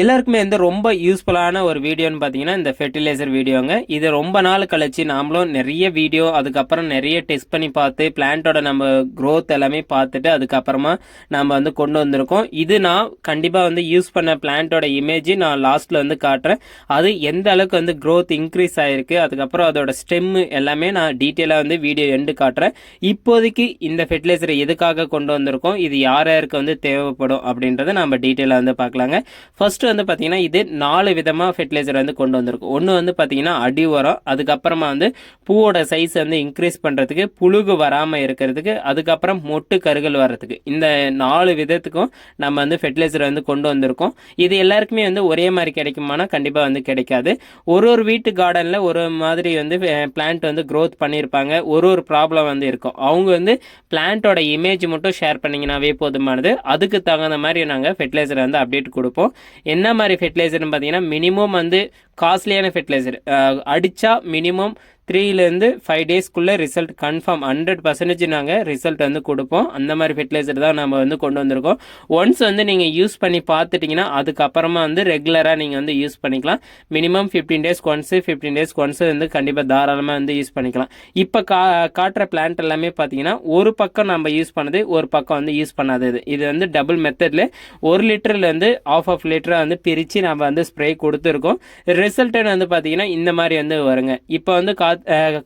எல்லாருக்குமே வந்து ரொம்ப யூஸ்ஃபுல்லான ஒரு வீடியோன்னு பார்த்தீங்கன்னா இந்த ஃபெர்டிலைசர் வீடியோங்க. இது ரொம்ப நாள் கழிச்சு நாமளும் நிறைய வீடியோ அதுக்கப்புறம் நிறைய டெஸ்ட் பண்ணி பார்த்து பிளான்ட்டோட நம்ம க்ரோத் எல்லாமே பார்த்துட்டு அதுக்கப்புறமா நம்ம வந்து கொண்டு வந்திருக்கோம். இது நான் கண்டிப்பாக வந்து யூஸ் பண்ண பிளான்ட்டோட இமேஜ் நான் லாஸ்ட்டில் வந்து காட்டுறேன். அது எந்த அளவுக்கு வந்து க்ரோத் இன்க்ரீஸ் ஆகிருக்கு அதுக்கப்புறம் அதோட ஸ்டெம்மு எல்லாமே நான் டீட்டெயிலாக வந்து வீடியோ எண்டு காட்டுறேன். இப்போதைக்கு இந்த ஃபெர்டிலைசரை எதுக்காக கொண்டு வந்திருக்கோம் இது யார் யாருக்கு வந்து தேவைப்படும் அப்படின்றத நம்ம டீட்டெயிலாக வந்து பார்க்கலாங்க. ஃபர்ஸ்ட் வந்து பார்த்தீங்கன்னா இது நாலு விதமாக ஃபெர்டிலைசர் வந்து கொண்டு வந்திருக்கும் ஒன்று வந்து பார்த்தீங்கன்னா அடி உரம் அதுக்கப்புறமா வந்து பூவோட சைஸ் வந்து இன்க்ரீஸ் பண்ணுறதுக்கு புழுகு வராமல் இருக்கிறதுக்கு அதுக்கப்புறம் மொட்டு கருகள் வர்றதுக்கு. இந்த நாலு விதத்துக்கும் நம்ம வந்து ஃபெர்டிலைசர் வந்து கொண்டு வந்திருக்கோம். இது எல்லாருக்குமே வந்து ஒரே மாதிரி கிடைக்குமானா கண்டிப்பாக வந்து கிடைக்காது. ஒரு ஒரு வீட்டு கார்டனில் ஒரு மாதிரி வந்து பிளான்ட் வந்து க்ரோத் பண்ணியிருப்பாங்க. ஒரு ஒரு ப்ராப்ளம் வந்து இருக்கும். அவங்க வந்து பிளான்ட்டோட இமேஜ் மட்டும் ஷேர் பண்ணிங்கனாவே போதுமானது. அதுக்கு தகுந்த மாதிரி நாங்கள் ஃபெர்டிலைசர் வந்து அப்டேட் கொடுப்போம். என்ன மாதிரி ஃபெர்டிலைசர்னு பார்த்தீங்கன்னா மினிமம் வந்து காஸ்ட்லியான ஃபெர்டிலைசர் அடித்தா மினிமம் த்ரீலேருந்து ஃபைவ் டேஸ்க்குள்ளே ரிசல்ட் கன்ஃபார்ம் ஹண்ட்ரட் பர்சன்டேஜ் நாங்கள் ரிசல்ட் வந்து கொடுப்போம். அந்த மாதிரி ஃபெர்டிலைசர் தான் நம்ம வந்து கொண்டு வந்திருக்கோம். ஒன்ஸ் வந்து நீங்கள் யூஸ் பண்ணி பார்த்துட்டிங்கன்னா அதுக்கப்புறமா வந்து ரெகுலராக நீங்கள் வந்து யூஸ் பண்ணிக்கலாம். Minimum fifteen days once fifteen days once வந்து கண்டிப்பாக தாராளமாக வந்து யூஸ் பண்ணிக்கலாம். இப்போ கா காட்டுற பிளான்ட் எல்லாமே பார்த்தீங்கன்னா ஒரு பக்கம் நம்ம யூஸ் பண்ணது ஒரு பக்கம் வந்து யூஸ் பண்ணாதது. இது வந்து டபுள் மெத்தடில் ஒரு லிட்டர்லேருந்து ஆஃப் ஆஃப் லிட்டரை வந்து பிரித்து நம்ம வந்து ஸ்ப்ரே கொடுத்துருக்கோம். ரிசல்ட்டுன்னு வந்து பார்த்தீங்கன்னா இந்த மாதிரி வந்து வருங்க. இப்போ வந்து கா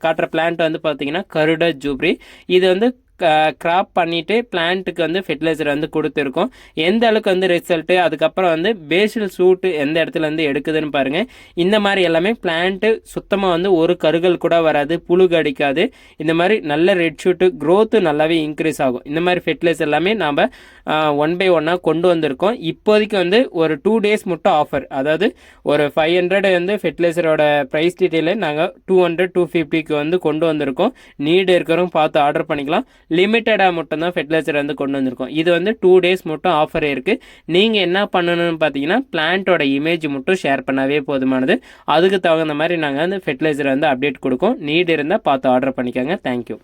காட்டுற பிளான்ட் வந்து பார்த்தீங்கன்னா கருட ஜூப்ரி. இது வந்து கிராப் பண்ணிவிட்டு பிளான்ட்டுக்கு வந்து ஃபெர்டிலைசர் வந்து கொடுத்துருக்கோம். எந்த அளவுக்கு வந்து ரிசல்ட்டு அதுக்கப்புறம் வந்து பேஷல் சூட்டு எந்த இடத்துல வந்து எடுக்குதுன்னு பாருங்கள் இந்த மாதிரி எல்லாமே பிளான்ட்டு சுத்தமாக வந்து ஒரு கருகள் கூட வராது புழுகு அடிக்காது. இந்த மாதிரி நல்ல ரெட் ஷூட்டு க்ரோத்து நல்லாவே இன்க்ரீஸ் ஆகும். இந்த மாதிரி ஃபெர்டிலைசர் எல்லாமே நாம் ஒன் பை ஒன்னாக கொண்டு வந்திருக்கோம். இப்போதைக்கு வந்து ஒரு டூ டேஸ் மட்டும் ஆஃபர் அதாவது ஒரு ஃபைவ் ஹண்ட்ரட் வந்து ஃபெர்டிலைசரோட ப்ரைஸ் டீட்டெயிலை நாங்கள் டூ ஹண்ட்ரட் டூ ஃபிஃப்டிக்கு வந்து கொண்டு வந்திருக்கோம். நீடு இருக்கிறவங்க பார்த்து ஆர்டர் பண்ணிக்கலாம். லிமிட்டடாக மட்டும்தான் ஃபெர்டிலைசர் வந்து கொண்டு வந்திருக்கோம். இது வந்து டூ டேஸ் மட்டும் ஆஃபர் இருக்குது நீங்கள் என்ன பண்ணணும்னு பார்த்தீங்கன்னா பிளான்ட்டோட இமேஜ் மட்டும் ஷேர் பண்ணாவே போதுமானது. அதுக்கு தகுந்த மாதிரி நாங்கள் வந்து ஃபெர்டிலைசர் வந்து அப்டேட் கொடுக்கும். நீட் இருந்தால் பார்த்து ஆர்டர் பண்ணிக்கோங்க. தேங்க்யூ